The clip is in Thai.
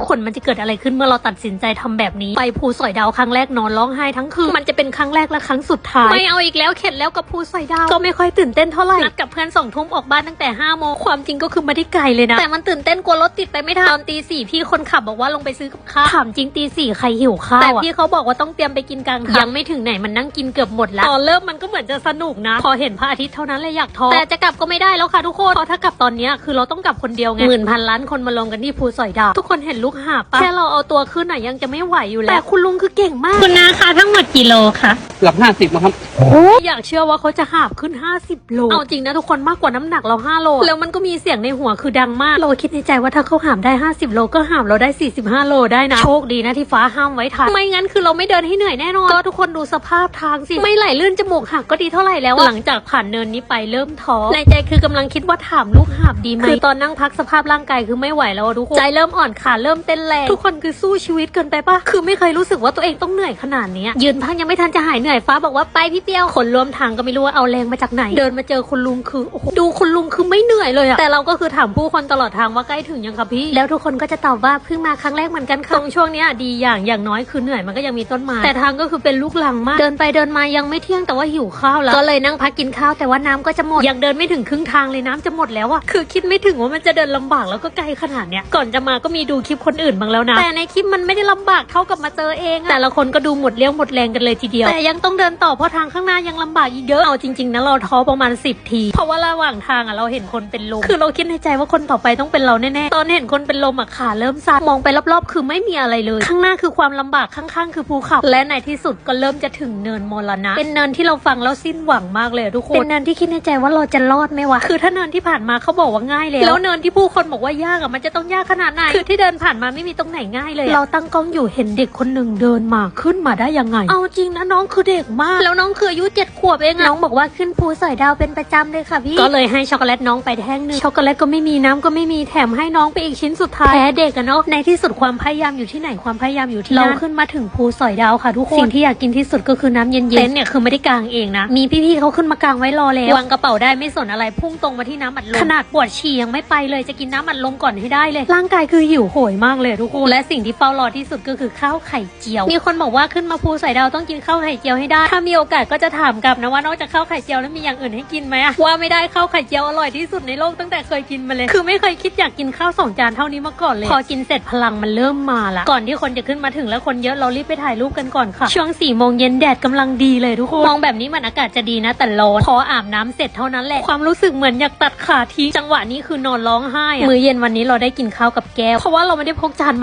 ทุกคนมันจะเกิดอะไรขึ้นเมื่อเราตัดสินใจทำแบบนี้ ไปภูสอยดาวครั้งแรกนอนร้องไห้ทั้งคืนมันจะเป็นครั้งแรกและครั้งสุดท้ายไม่เอาอีกแล้วเข็ดแล้วกับภูสอยดาวก็ไม่ค่อยตื่นเต้นเท่าไหร่นัดกับเพื่อนสองทุ่มออกบ้านตั้งแต่ห้าโมงความจริงก็คือไม่ได้ไกลเลยนะแต่มันตื่นเต้นกลัวรถติดไปไม่ทันตอนตีสี่พี่คนขับบอกว่าลงไปซื้อกับข้าวถามจริงตีสี่ใครหิวข้าวแต่พี่เขาบอกว่าต้องเตรียมไปกินกลางทางยังไม่ถึงไหนมันนั่งกินเกือบหมดแล้วตอนเริ่มมันก็เหมือนจะสนุกนะ พอเห็นพระอาทิตย์เท่านั้นเลยอยากท้อแต่จะกลับก็ไม่ได้แล้วค่ะทุกคนเพราะถ้ากลับตอนเนี้ยคือเราต้องกลับคนเดียวไงหมื่นพันล้านคนมาลงกันที่ภูสอยดาวทุกคนเห็นลูกหาบปะแค่เราเอาตัวขึ้นน่ะยังจะไม่ไหวอยู่แล้ว แต่คุณลุงคือเก่งมาก คุณนาคะทั้งหมดกี่โลคะ หลักห้าสิบนะครับ อยากเชื่อว่าเขาจะหาบขึ้น 50 โล เอาจริงนะทุกคนมากกว่าน้ำหนักเรา 5 โล แล้วมันก็มีเสียงในหัวคือดังมาก เราคิดในใจว่าถ้าเขาหามได้ 50 โลก็หามเราได้ 45 โลได้นะ โชคดีนะที่ฟ้าห้ามไว้ทัน ไม่งั้นคือเราไม่เดินให้เหนื่อยแน่นอน ก็ทุกคนดูสภาพทางสิ ไม่ไหลลื่นจมูกหักก็ดีเท่าไหร่แล้ว หลังจากผ่านเนินนี้ไปเริ่มท้อ ในใจคือกำลังคิดว่าถามลูกหาบดีไหมคือตอนนั่งพักสภาพร่างกายคือไม่ไหวแล้วอะทุกคน ใจเริ่มอ่อนขาเริ่มเต้นแรง ทุกคนคือสู้ชีวิตเกินไปปะคือไม่เคยรู้สึกว่าตัวเองต้องเหนื่อยขนาดเนี้ยยืนพักยังไม่ทันจะหายเหนื่อยฟ้าบอกว่าไปพี่เปียวคนรวมทางก็ไม่รู้ว่าเอาแรงมาจากไหน เดินมาเจอคุณลุงคือโอ้โหดูคุณลุงคือไม่เหนื่อยเลยอะแต่เราก็คือถามผู้คนตลอดทางว่าใกล้ถึงยังคะพี่ แล้วทุกคนก็จะตอบว่าเพิ่งมาครั้งแรกเหมือนกันค่ะตรงช่วงเนี้ยดีอย่างอย่างน้อยคือเหนื่อยมันก็ยังมีต้นไม้แต่ทางก็คือเป็นลูกลังมาก เดินไปเดินมายังไม่เที่ยงแต่ว่าหิวข้าวแล้วก็เลยนั่งพักกินข้าวแต่ว่าน้ำก็จะหมดยังเดินไม่ถึงครึ่งทางเลยน้ำจะหมดแล้วอะคือคิดไม่ถึงว่ามันจะเดินลำบากแล้วก็ไกลขนาดเนี้ยก่อนจะมาก็มีดูคลิปคนอื่นบ้างแล้วนะแต่ในคลิปมันไม่ได้ลำบากเท่ากับมาเจอเองอะแต่ละคนก็ดูหมดเรี่ยวหมดแรงกันเลยทีเดียวแต่ยังต้องเดินต่อเพราะทางข้างหน้ายัง ลำบากอีกเยอะเอาจริงๆนะเราท้อประมาณ 10 ที เพราะว่าระหว่างทางอะเราเห็นคนเป็นลม คือเราคิดในใจว่าคนต่อไปต้องเป็นเราแน่ๆ ตอนเห็นคนเป็นลมอะขาเริ่มสั่นมองไปรอบๆ คือไม่มีอะไรเลย ข้างหน้าคือความลำบากข้างๆ คือภูเขา และในที่สุดก็เริ่มจะถึงเนินมรณะ เป็นเนินที่เราฟังแล้วสิ้นหวังมากเลยอะทุกคน เป็นเนินที่คิดในใจว่าเราจะรอดไหมวะ คือถ้าเนินที่ผ่านมาเขาบอกว่าง่ายเลยแล้วเนินที่ผู้คนบอกว่ายากอะมันจะต้องยากขนาดไหน คือที่เดินผ่านมาไม่มีตรงไหนง่ายเลยอะเราตั้งกล้องอยู่เห็นเด็กคนหนึ่งเดินมาขึ้นมาได้ยังไง เอาจริงนะน้องคือเด็กมาก แล้วน้องคืออายุเจ็ดขวบเองอะน้องบอกว่าขึ้นภูสอยดาวเป็นประจำเลยค่ะพี่ ก็เลยให้ช็อกโกแลตน้องไปแท่งหนึงช็อกโกแลตก็ไม่มีน้ำก็ไม่มีแถมให้น้องไปอีกชิ้นสุดท้ายแพ้เด็กอะเนาะในที่สุดความพยายามอยู่ที่ไหนความพยายามอยู่ที่นั่นเราขึ้นมาถึงภูสอยดาวค่ะทุกคนสิ่งที่อยากกินที่สุดก็คือน้ำเย็นๆเต็นท์เนี่ยคือไม่ได้กางเองนะมีพี่ๆเขาขึ้นมากางไว้รอแล้ววางกระเป๋าได้ไม่สนอะไรพุ่งตรงมาที่น้ำอัดลมขนาดปวดฉี่ยังไม่ไปเลยจะกินน้ำอัดลมก่อนให้ได้เลย ร่างกายคือหิวโหยมากเลยทุกคนและสิ่งที่เฝ้ารอที่สุดก็คือข้าวไข่เจียว มีคนบอกว่าขึ้นมาภูสอยดาวต้องกินข้าวไข่เจียวให้ได้ ถ้ามีโอกาสก็จะถามกลับนะว่านอกจากข้าวไข่เจียวแล้วมีอย่างอื่นให้กินไหมอะว่าไม่ได้ข้าวไข่เจียวอร่อยที่สุดในโลกตั้งแต่เคยกินมาเลย คือไม่เคยคิดอยากกินข้าวสองจานเท่านี้มาก่อนเลย พอกินเสร็จพลังมันเริ่มมาละก่อนที่คนจะขึ้นมาถึงแล้วคนเยอะเรารีบไปถ่ายรูปกันก่อนค่ะ ช่วงสี่โมงเย็นแดดกำลังดีเลยทุกคนมองแบบนี้มันอากาศจะดีนะ แต่ร้อนพออาบน้ำเสร็จเท่านั้นแหละความรู้สึกเหมือนอยากตัดขาทิ้งจังหวะนี้คือนอนร้องไห้มื้อเย็นวันนี้เราได้กินข้าวกับแก้วเพราะว่าเราไม่ได้พกจานมา